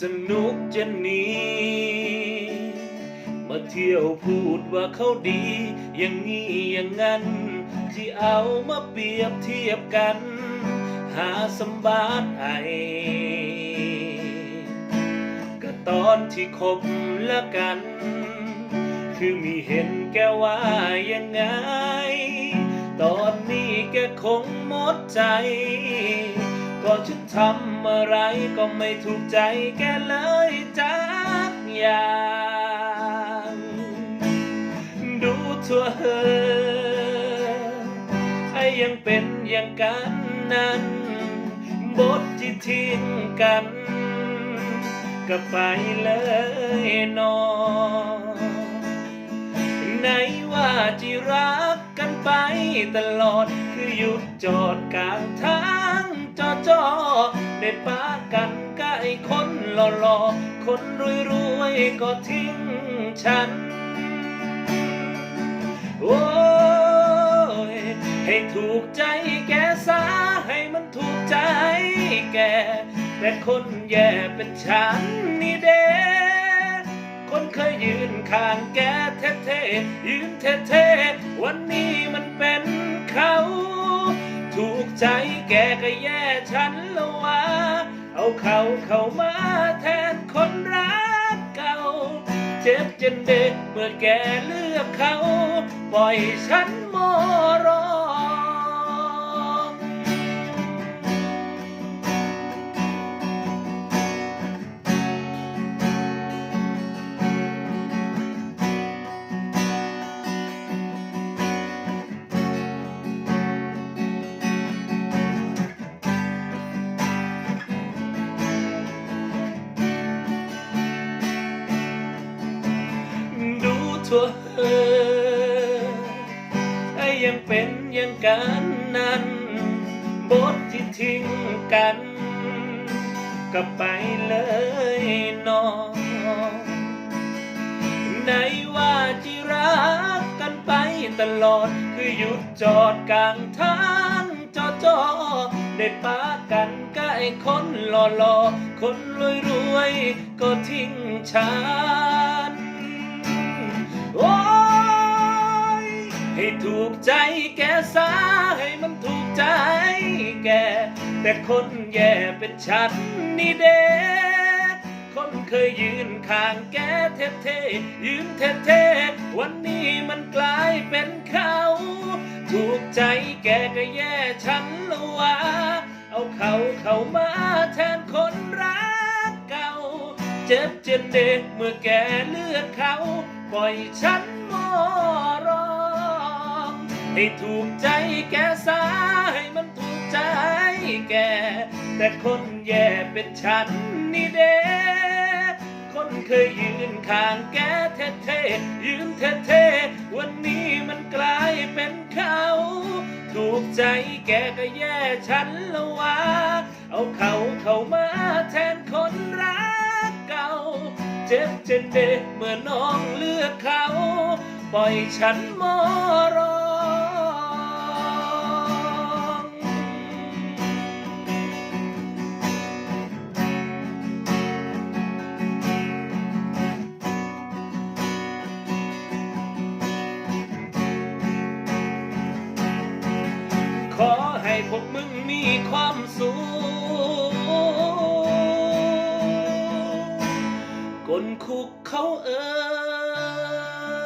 สนุกจะหนีมาเที่ยวพูดว่าเขาดี อย่างนี้อย่างนั้น ที่เอามาเปรียบเทียบกัน หาสมบัติไอก็ตอนที่คบแล้วกัน คือมีเห็นแกว่ายังไง ตอนนี้แกคงหมดใจ ก็ฉันทำอะไรก็ไม่ถูกใจแกเลยจักอย่าง ดูทั่วเธอไอ้ยังเป็นอย่างกันนั้น บทที่ทิ้งกันก็ไปเลยนอไหนว่าจะรักกันไปตลอดคือหยุดจอดกลางทางจอจอ ได้ปากันใกล้คนหล่อๆ คนรวยๆ ก็ทิ้งฉัน โอ้ย ให้ถูกใจแกซะให้มันถูกใจแก แต่คนแย่เป็นฉันนี่เด้คนเคยยืนข้างแกเท่ๆ ยืนเท่ๆ วันนี้มันเป็นเขา ถูกใจแกก็แย่ฉัน เอาเขาเข้ามาแทนคนรักเก่า เจ็บจนเด็กเมื่อแกเลือกเขา ปล่อยฉันมอรอ ทั่วเอไอยังเป็นย่างกันนั้น บทที่ทิ้งกัน ก็ไปเลยน้องไหนว่าจะรักกันไปตลอด คือหยุดจอดกลางทางจอจอได้ปากันใกล้คนหล่อๆ คนรวยๆ ก็ทิ้งฉัน ให้ถูกใจแกซะให้มันถูกใจแก แต่คนแย่เป็นฉันนี่เด้คนเคยยืนข้างแกเท่ๆยืนเท่ๆวันนี้มันกลายเป็นเขา ถูกใจแกก็แย่ฉันละวะเอาเขาเข้ามาแทนคนรักเก่า เจ็บจนเด็กเมื่อแกเลือกเขา ปล่อยฉันมอรอ ให้ถูกใจแกซะให้มันถูกใจแก แต่คนแย่เป็นฉันนี่เด้คนเคยยืนข้างแกเท่ๆยืนเท่ๆวันนี้มันกลายเป็นเขา ถูกใจแกก็แย่ฉันละวะเอาเขาเข้ามาแทนคนรักเก่า เจ็บเจนเด็กเมื่อน้องเลือกเขา ปล่อยฉันมอรอ พวกมึงมีความสุขกลคุกเขาเอ่ย